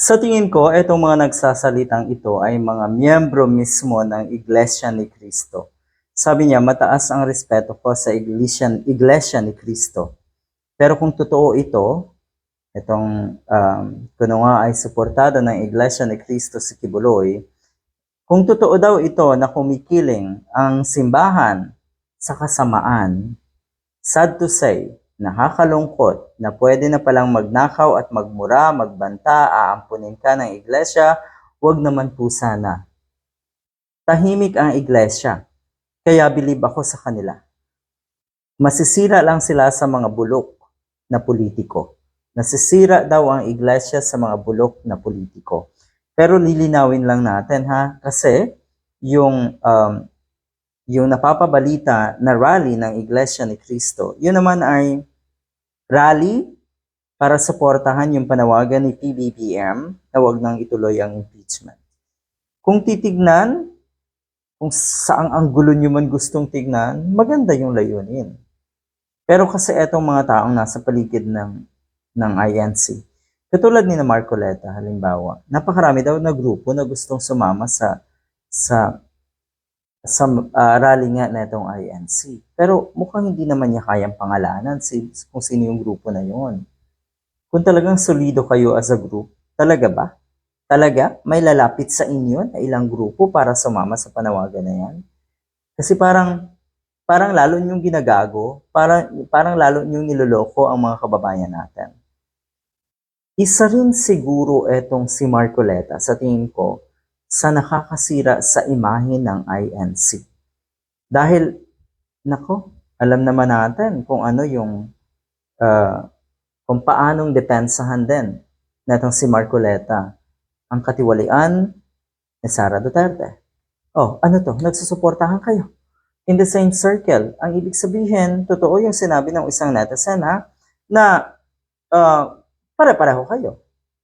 Sa tingin ko, itong mga nagsasalitang ito ay mga miyembro mismo ng Iglesia ni Cristo. Sabi niya, mataas ang respeto ko sa Iglesia, Iglesia ni Cristo. Pero kung totoo ito, itong um, kuno nga ay suportado ng Iglesia ni Cristo sa Kibuloy, kung totoo daw ito na kumikiling ang simbahan sa kasamaan, sad to say, nakakalungkot na pwede na palang magnakaw at magmura, magbanta, aampunin ka ng iglesia, wag naman po sana. Tahimik ang iglesia, kaya bilib ako sa kanila. Masisira lang sila sa mga bulok na politiko. Nasisira daw ang iglesia sa mga bulok na politiko. Pero lilinawin lang natin ha, kasi yung um, yung napapabalita na rally ng Iglesia ni Cristo, yun naman ay rally para suportahan yung panawagan ni PBBM na wag nang ituloy ang impeachment. Kung titignan, kung saang anggulo nyo man gustong tignan, maganda yung layunin. Pero kasi etong mga taong nasa paligid ng, ng INC, katulad ni na Marcoleta, halimbawa, napakarami daw na grupo na gustong sumama sa sa sa uh, rally nga na itong INC. Pero mukhang hindi naman niya kayang pangalanan si, kung sino yung grupo na yon. Kung talagang solido kayo as a group, talaga ba? Talaga? May lalapit sa inyo na ilang grupo para sumama sa panawagan na yan? Kasi parang parang lalo niyong ginagago, parang, parang lalo niyong niloloko ang mga kababayan natin. Isa rin siguro etong si Marcoleta sa tingin ko sa nakakasira sa imahe ng INC. Dahil, nako, alam naman natin kung ano yung, uh, kung paanong depensahan din netong si Marcoleta ang katiwalian ni Sara Duterte. Oh, ano to? Nagsusuportahan kayo. In the same circle. Ang ibig sabihin, totoo yung sinabi ng isang netizen ha, na uh, pare-pareho kayo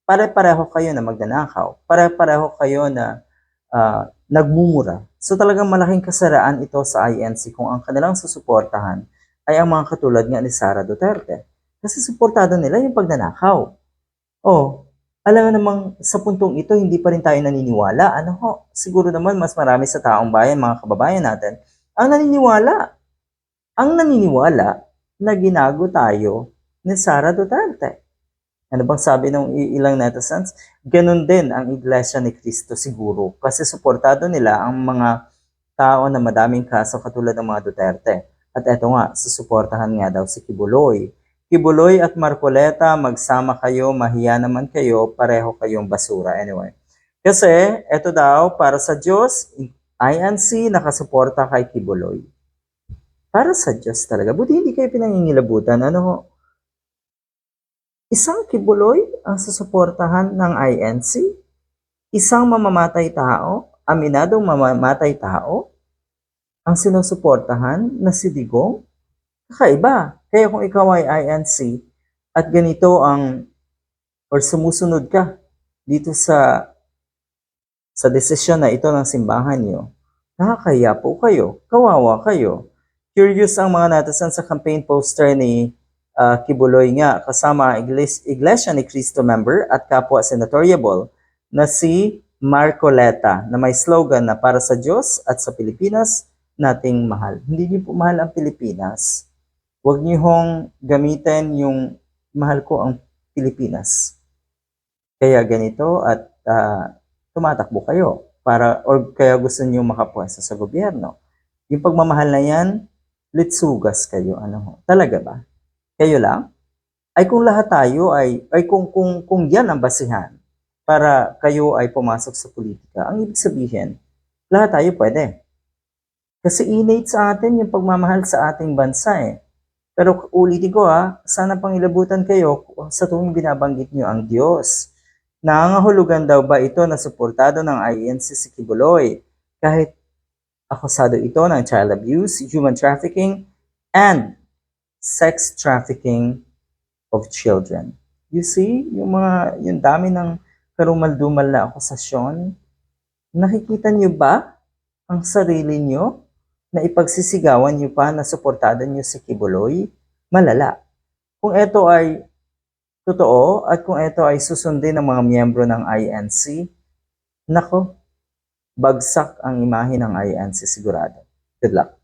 pare-pareho kayo na magnanakaw, pare-pareho kayo na uh, nagmumura. So talagang malaking kasaraan ito sa INC kung ang kanilang susuportahan ay ang mga katulad nga ni Sara Duterte. Kasi suportado nila yung pagnanakaw. Oh, alam mo namang sa puntong ito, hindi pa rin tayo naniniwala. Ano ho, siguro naman mas marami sa taong bayan, mga kababayan natin, ang naniniwala. Ang naniniwala na ginago tayo ni Sara Duterte. Ano bang sabi ng ilang netizens? Ganon din ang Iglesia ni Cristo siguro kasi suportado nila ang mga tao na madaming kaso katulad ng mga Duterte. At eto nga, susuportahan nga daw si Kibuloy. Kibuloy at Marcoleta, magsama kayo, mahiya naman kayo, pareho kayong basura. Anyway, kasi eto daw, para sa Diyos, INC nakasuporta kay Kibuloy. Para sa Diyos talaga. Buti hindi kayo pinangingilabutan. Ano? Isang kibuloy ang susuportahan ng INC? Isang mamamatay tao, aminadong mamamatay tao, ang sinusuportahan na si Digong? Kakaiba. Kaya kung ikaw ay INC at ganito ang or sumusunod ka dito sa sa desisyon na ito ng simbahan niyo, nakakaya po kayo, kawawa kayo. Curious ang mga natasan sa campaign poster ni uh, Kibuloy nga kasama Iglesia ni Cristo member at kapwa senatoriable na si Marcoleta na may slogan na para sa Diyos at sa Pilipinas nating mahal. Hindi niyo po mahal ang Pilipinas. Huwag niyo hong gamitin yung mahal ko ang Pilipinas. Kaya ganito at uh, tumatakbo kayo para or kaya gusto niyo makapwesto sa gobyerno. Yung pagmamahal na yan, litsugas kayo. Ano ho? Talaga ba? Kayo lang, ay kung lahat tayo ay, ay kung, kung, kung yan ang basihan para kayo ay pumasok sa politika, ang ibig sabihin, lahat tayo pwede. Kasi innate sa atin yung pagmamahal sa ating bansa eh. Pero ulitin ko ha, sana pang ilabutan kayo sa tuwing binabanggit nyo ang Diyos. Nangangahulugan daw ba ito na suportado ng INC si Kibuloy kahit akusado ito ng child abuse, human trafficking, and sex trafficking of children. You see, yung mga, yung dami ng karumal-dumal na akusasyon, nakikita niyo ba ang sarili niyo na ipagsisigawan niyo pa na suportado niyo si Kibuloy? Malala. Kung ito ay totoo at kung ito ay susundin ng mga miyembro ng INC, nako, bagsak ang imahe ng INC sigurado. Good luck.